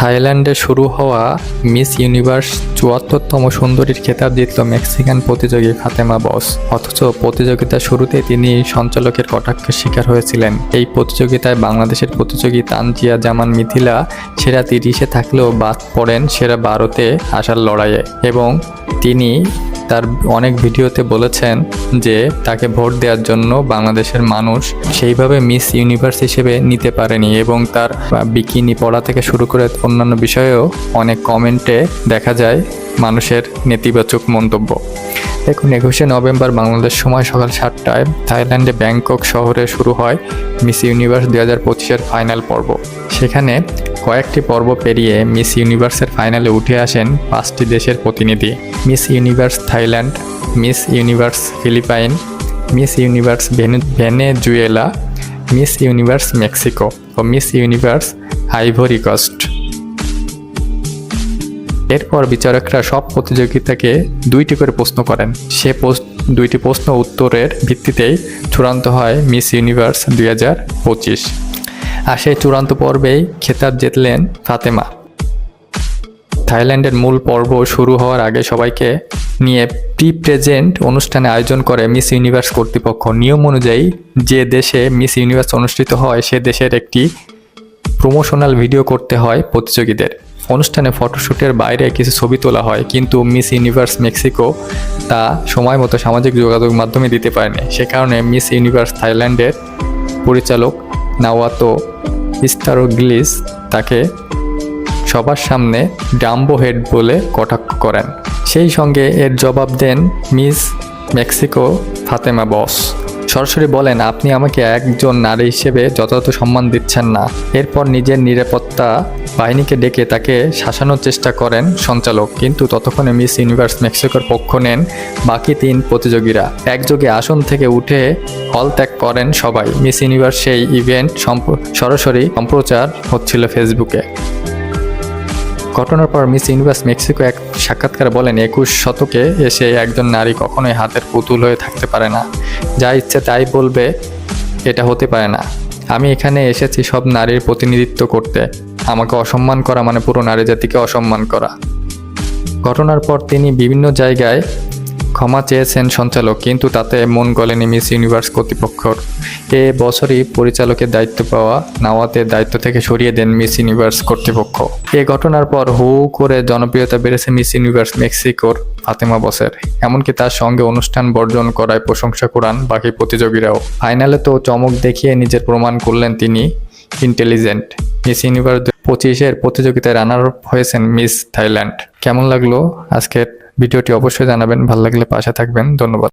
থাইল্যান্ডে শুরু হওয়া মিস ইউনিভার্স চুয়াত্তরতম সুন্দরীর খেতাব জিতল মেক্সিকান প্রতিযোগী ফাতেমা বস। অথচ প্রতিযোগিতার শুরুতে তিনি সঞ্চালকের কটাক্ষের শিকার হয়েছিলেন। এই প্রতিযোগিতায় বাংলাদেশের প্রতিযোগী তানজিয়া জামান মিথিলা সেরা তিরিশে থাকলেও বাদ পড়েন সেরা বারোতে আসার লড়াইয়ে এবং তিনি তার অনেক ভিডিওতে বলেছেন যে তাকে ভোট দেওয়ার জন্য বাংলাদেশের মানুষ সেইভাবে মিস ইউনিভার্স হিসেবে নিতে পারেনি এবং তার বিকিনি পড়া থেকে শুরু করে অন্যান্য বিষয়েও অনেক কমেন্টে দেখা যায় মানুষের নেতিবাচক মন্তব্য। দেখুন একুশে নভেম্বর বাংলাদেশ সময় সকাল সাতটায় থাইল্যান্ডে ব্যাংকক শহরে শুরু হয় মিস ইউনিভার্স দুই হাজার পঁচিশের ফাইনাল পর্ব। সেখানে কয়েকটি পর্ব পেরিয়ে মিস ইউনিভার্সের ফাইনালে উঠে আসেন পাঁচটি দেশের প্রতিনিধি। Miss Universe Thailand, Miss Universe Philippine, Miss Universe ভেনে, Venezuela, miss universe Mexico ও মিস ইউনিভার্স আইভরি কোস্ট। এরপর বিচারকরা সব প্রতিযোগিতাকে দুইটি করে প্রশ্ন করেন। সে দুইটি প্রশ্ন উত্তরের ভিত্তিতেই চূড়ান্ত হয় মিস ইউনিভার্স দুই হাজার পঁচিশ। আর সেই চূড়ান্ত পর্বেই খেতাব জিতলেন ফাতেমা। থাইল্যান্ডের মূল পর্ব শুরু হওয়ার আগে সবাইকে নিয়ে প্রি প্রেজেন্ট অনুষ্ঠানে আয়োজন করে মিস ইউনিভার্স কর্তৃপক্ষ। নিয়ম অনুযায়ী যে দেশে মিস ইউনিভার্স অনুষ্ঠিত হয়, সে দেশের একটি প্রমোশনাল ভিডিও করতে হয় প্রতিযোগীদের। অনুষ্ঠানে ফটোশ্যুটের বাইরে কিছু ছবি তোলা হয়, কিন্তু মিস ইউনিভার্স মেক্সিকো তা সময় মতো সামাজিক যোগাযোগ মাধ্যমে দিতে পারেনি। সে কারণে মিস ইউনিভার্স থাইল্যান্ডের পরিচালক নাওয়াতো ইস্তারোগ্লিস তাকে সবার সামনে ডাম্বো হেড বলে কটাক্ষ করেন। সেই সঙ্গে এর জবাব দেন মিস মেক্সিকো ফাতেমা বস। সরাসরি বলেন, আপনি আমাকে একজন নারী হিসেবে যথাযথ সম্মান দিচ্ছেন না। এরপর নিজের নিরাপত্তা বাহিনীকে ডেকে তাকে শাসানোর চেষ্টা করেন সঞ্চালক। কিন্তু ততক্ষণে মিস ইউনিভার্স মেক্সিকোর পক্ষ নেন বাকি তিন প্রতিযোগীরা। একযোগে আসন থেকে উঠে হল ত্যাগ করেন সবাই। মিস ইউনিভার্স সেই ইভেন্ট সরাসরি সম্প্রচার হচ্ছিল ফেসবুকে। ঘটনার পর মিস ইউনিভার্স মেক্সিকো এক সাক্ষাৎকারে বলেন, একুশ শতকে এসে একজন নারী কখনোই হাতের পুতুল হয়ে থাকতে পারে না। যা ইচ্ছে তাই বলবে, এটা হতে পারে না। আমি এখানে এসেছি সব নারীর প্রতিনিধিত্ব করতে। আমাকে অসম্মান করা মানে পুরো নারী জাতিকে অসম্মান করা। ঘটনার পর তিনি বিভিন্ন জায়গায় ক্ষমা চেয়েছেন সঞ্চালক, কিন্তু তাতে মন গলেনি মিস ইউনিভার্স কর্তৃপক্ষর। এ বছরই পরিচালকের দায়িত্ব পাওয়া নাওয়াতের দায়িত্ব থেকে সরিয়ে দেন মিস ইউনিভার্স কর্তৃপক্ষ। এ ঘটনার পর হু করে জনপ্রিয়তা বেড়েছে মিস ইউনিভার্স মেক্সিকোর ফাতেমা বসের। এমনকি তার সঙ্গে অনুষ্ঠান বর্জন করায় প্রশংসা কুড়ান বাকি প্রতিযোগীরাও। ফাইনালে তো চমক দেখিয়ে নিজের প্রমাণ করলেন তিনি ইন্টেলিজেন্ট। মিস ইউনিভার্স পঁচিশের প্রতিযোগিতায় রানার হয়েছেন মিস থাইল্যান্ড। কেমন লাগল আজকের ভিডিওটি অবশ্যই জানাবেন ভালো লাগলে পাশে থাকবেন ধন্যবাদ।